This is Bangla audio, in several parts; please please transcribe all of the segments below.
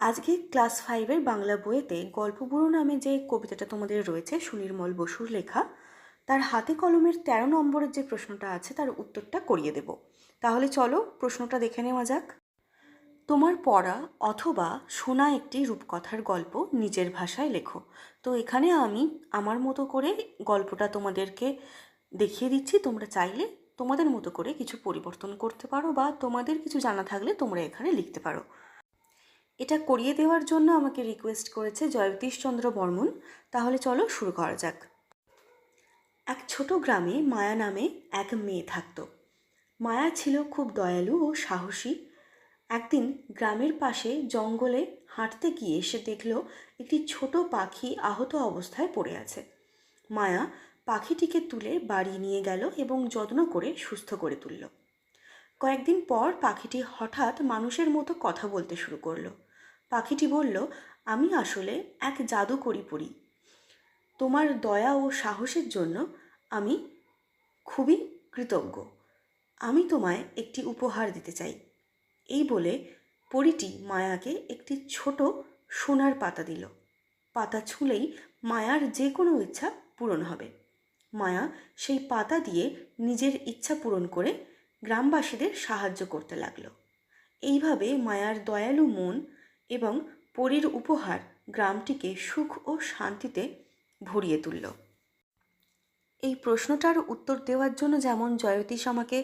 আজকে ক্লাস ফাইভের বাংলা বইয়েতে গল্পগুরু নামে যে কবিতাটা তোমাদের রয়েছে, সুনির্মল বসুর লেখা, তার হাতে কলমের তেরো নম্বরের যে প্রশ্নটা আছে, তার উত্তরটা করিয়ে দেব। তাহলে চলো প্রশ্নটা দেখে নেওয়া যাক। তোমার পড়া অথবা শোনা একটি রূপকথার গল্প নিজের ভাষায় লেখো। তো এখানে আমি আমার মতো করে গল্পটা তোমাদেরকে দেখিয়ে দিচ্ছি। তোমরা চাইলে তোমাদের মতো করে কিছু পরিবর্তন করতে পারো বা তোমাদের কিছু জানা থাকলে তোমরা এখানে লিখতে পারো। এটা করিয়ে দেওয়ার জন্য আমাকে রিকোয়েস্ট করেছে জয়তীশ চন্দ্র বর্মন। তাহলে চলো শুরু করা যাক। এক ছোট গ্রামে মায়া নামে এক মেয়ে থাকতো। মায়া ছিল খুব দয়ালু ও সাহসী। একদিন গ্রামের পাশে জঙ্গলে হাঁটতে গিয়ে সে দেখল একটি ছোট পাখি আহত অবস্থায় পড়ে আছে। মায়া পাখিটিকে তুলে বাড়ি নিয়ে গেল এবং যত্ন করে সুস্থ করে তুলল। কয়েকদিন পর পাখিটি হঠাৎ মানুষের মতো কথা বলতে শুরু করল। পাখিটি বলল, আমি আসলে এক জাদুকরি পড়ি তোমার দয়া ও সাহসের জন্য আমি খুবই কৃতজ্ঞ। আমি তোমায় একটি উপহার দিতে চাই। এই বলে পরীটি মায়াকে একটি ছোট সোনার পাতা দিল। পাতা ছুঁলেই মায়ার যে কোনো ইচ্ছা পূরণ হবে। মায়া সেই পাতা দিয়ে নিজের ইচ্ছা পূরণ করে গ্রামবাসীদের সাহায্য করতে লাগল। এইভাবে মায়ার দয়ালু মন এবং পরীর উপহার গ্রামটিকে সুখ ও শান্তিতে ভরিয়ে তুলল। এই প্রশ্নটার উত্তর দেওয়ার জন্য যেমন জয়তীশ আমাকে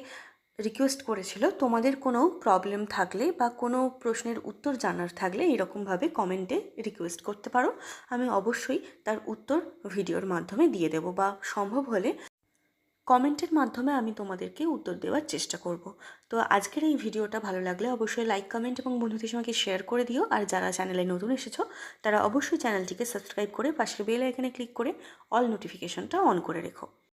রিকোয়েস্ট করেছিল, তোমাদের কোনো প্রবলেম থাকলে বা কোনো প্রশ্নের উত্তর জানার থাকলে এরকমভাবে কমেন্টে রিকোয়েস্ট করতে পারো। আমি অবশ্যই তার উত্তর ভিডিওর মাধ্যমে দিয়ে দেবো বা সম্ভব হলে কমেন্টের মাধ্যমে আমি তোমাদেরকে উত্তর দেওয়ার চেষ্টা করব। তো আজকের এই ভিডিওটা ভালো লাগলে অবশ্যই লাইক কমেন্ট এবং বন্ধুদের সঙ্গে শেয়ার করে দিও। আর যারা চ্যানেলে নতুন এসেছ, তারা অবশ্যই চ্যানেলটিকে সাবস্ক্রাইব করে পাশের বেল আইকনে ক্লিক করে অল নোটিফিকেশনটা অন করে রেখো।